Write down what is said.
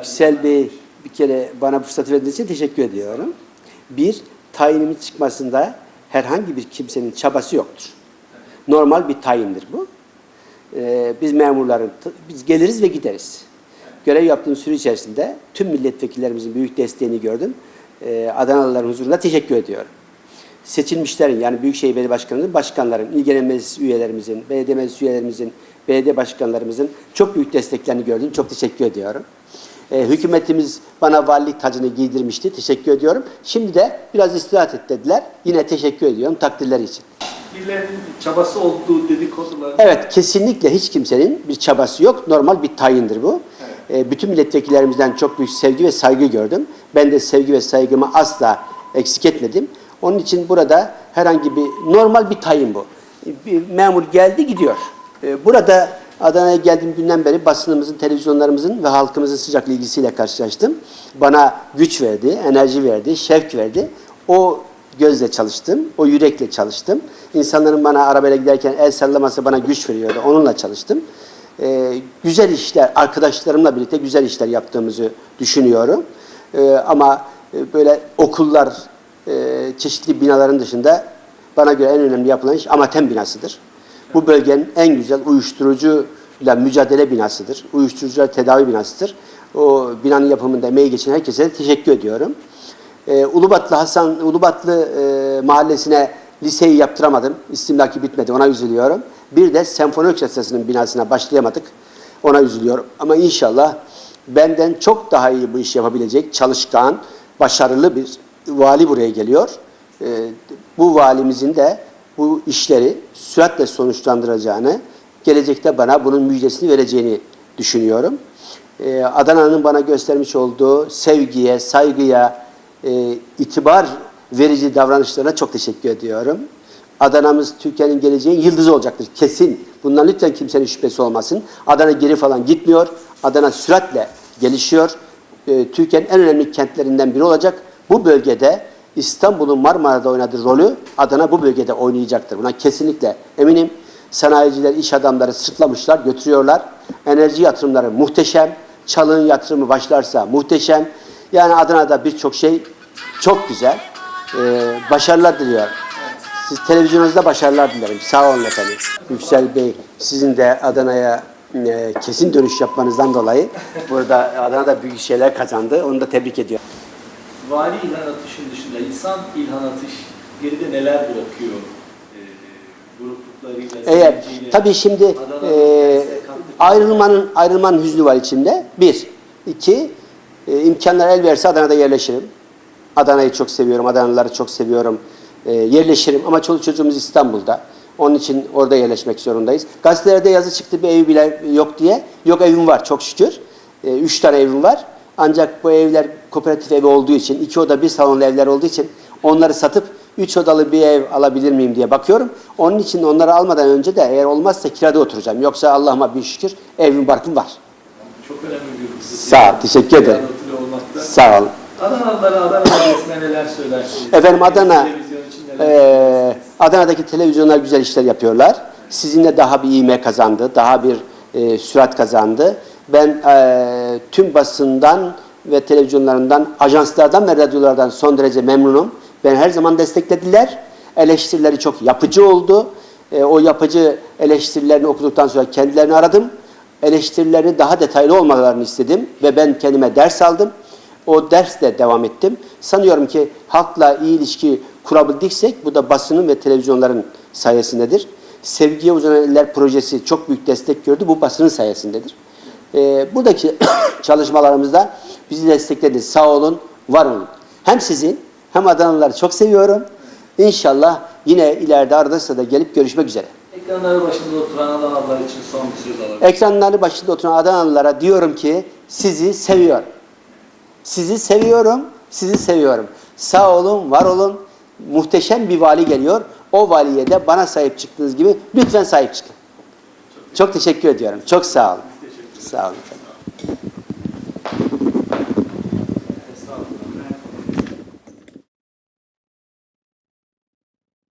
Yüksel Bey bir kere bana bu fırsatı verdiğiniz için teşekkür ediyorum. Bir, tayinimin çıkmasında herhangi bir kimsenin çabası yoktur. Normal bir tayindir bu. Ee, biz memurların, biz geliriz ve gideriz. Görev yaptığım süre içerisinde tüm milletvekillerimizin büyük desteğini gördüm. Ee, Adanalıların huzurunda teşekkür ediyorum. Seçilmişlerin yani Büyükşehir Belediye Başkanı'nın, başkanların, il genel meclis üyelerimizin, belediye meclis üyelerimizin, belediye başkanlarımızın çok büyük desteklerini gördüm. Çok teşekkür ediyorum. Ee, hükümetimiz bana valilik tacını giydirmişti. Teşekkür ediyorum. Şimdi de biraz istirahat et dediler. Yine teşekkür ediyorum takdirleri için. Birilerinin çabası olduğu dedikoduları. Evet, kesinlikle hiç kimsenin bir çabası yok. Normal bir tayindir bu. Ee, bütün milletvekillerimizden çok büyük sevgi ve saygı gördüm. Ben de sevgi ve saygımı asla eksik etmedim. Onun için burada herhangi bir normal bir tayin bu. Bir memur geldi gidiyor. Ee, burada Adana'ya geldiğim günden beri basınımızın, televizyonlarımızın ve halkımızın sıcak ilgisiyle karşılaştım. Bana güç verdi, enerji verdi, şevk verdi. O gözle çalıştım, o yürekle çalıştım. İnsanların bana arabayla giderken el sallaması bana güç veriyordu, onunla çalıştım. Ee, güzel işler, arkadaşlarımla birlikte güzel işler yaptığımızı düşünüyorum. Ee, ama e, böyle okullar, e, çeşitli binaların dışında bana göre en önemli yapılan iş Amatem binasıdır. Bu bölgenin en güzel uyuşturucuyla mücadele binasıdır. Uyuşturucular tedavi binasıdır. O binanın yapımında emeği geçen herkese teşekkür ediyorum. Ee, Ulubatlı Hasan Ulubatlı e, mahallesine liseyi yaptıramadım. İstimlaki bitmedi. Ona üzülüyorum. Bir de Senfoni Orkestrası'nın binasına başlayamadık. Ona üzülüyorum. Ama inşallah benden çok daha iyi bu iş yapabilecek çalışkan, başarılı bir vali buraya geliyor. Ee, bu valimizin de bu işleri süratle sonuçlandıracağını, gelecekte bana bunun müjdesini vereceğini düşünüyorum. Ee, Adana'nın bana göstermiş olduğu sevgiye, saygıya, e, itibar verici davranışlarına çok teşekkür ediyorum. Adana'mız Türkiye'nin geleceğin yıldızı olacaktır. Kesin. Bundan lütfen kimsenin şüphesi olmasın. Adana geri falan gitmiyor. Adana süratle gelişiyor. Ee, Türkiye'nin en önemli kentlerinden biri olacak. Bu bölgede İstanbul'un Marmara'da oynadığı rolü Adana bu bölgede oynayacaktır. Buna kesinlikle eminim. Sanayiciler, iş adamları sırtlamışlar, götürüyorlar. Enerji yatırımları muhteşem. Çalığın yatırımı başlarsa muhteşem. Yani Adana'da birçok şey çok güzel. Ee, başarılar diliyorum. Siz televizyonunuzda başarılar dilerim. Sağ olun efendim. Yüksel Bey, sizin de Adana'ya e, kesin dönüş yapmanızdan dolayı burada Adana'da büyük şeyler kazandı. Onu da tebrik ediyorum. Vali ilhan atışın dışında insan ilhan atış geride neler bırakıyor? Ee, grupluklarıyla, Eğer tabii şimdi Adana'nın e, ayrılmanın ayrılmanın hüznü var içimde. Bir, iki, e, imkanlar el verse Adana'da yerleşirim. Adana'yı çok seviyorum, Adanalıları çok seviyorum. E, yerleşirim ama çoluk çocuğumuz İstanbul'da. Onun için orada yerleşmek zorundayız. Gazetelerde yazı çıktı bir ev bile yok diye. Yok evim var çok şükür. E, üç tane evim var. Ancak bu evler kooperatif evi olduğu için, iki oda bir salonlu evler olduğu için onları satıp üç odalı bir ev alabilir miyim diye bakıyorum. Onun için onları almadan önce de eğer olmazsa kirada oturacağım. Yoksa Allah'ıma bir şükür evim barkım var. Çok önemli bir husus. Sağ ol, teşekkür ederim. Sağ ol. Adanalılara, Adana bölgesine neler söylersiniz? Efendim Adana, söylersiniz? Adana'daki televizyonlar güzel işler yapıyorlar. Sizinle daha bir ivme kazandı, daha bir eee, sürat kazandı. Ben eee, tüm basından ve televizyonlarından, ajanslardan ve radyolardan son derece memnunum. Ben her zaman desteklediler. Eleştirileri çok yapıcı oldu. Eee, o yapıcı eleştirilerini okuduktan sonra kendilerini aradım. Eleştirilerini daha detaylı olmalarını istedim ve ben kendime ders aldım. O dersle devam ettim. Sanıyorum ki halkla iyi ilişki kurabildiksek bu da basının ve televizyonların sayesindedir. Sevgiye uzanan eller projesi çok büyük destek gördü. Bu basının sayesindedir. Ee, buradaki çalışmalarımızda bizi desteklediniz. Sağ olun, var olun. Hem sizin hem Adanalıları çok seviyorum. İnşallah yine ileride arada sırada gelip görüşmek üzere. Ekranları başında oturan Adanalılar için son bir söz alabilirim. Ekranları başında oturan Adanalılara diyorum ki sizi seviyorum. Sizi seviyorum, sizi seviyorum. Sağ olun, var olun. Muhteşem bir vali geliyor. O valiye de bana sahip çıktığınız gibi lütfen sahip çıkın. Çok teşekkür ediyorum. Çok sağ olun. Sağ olun.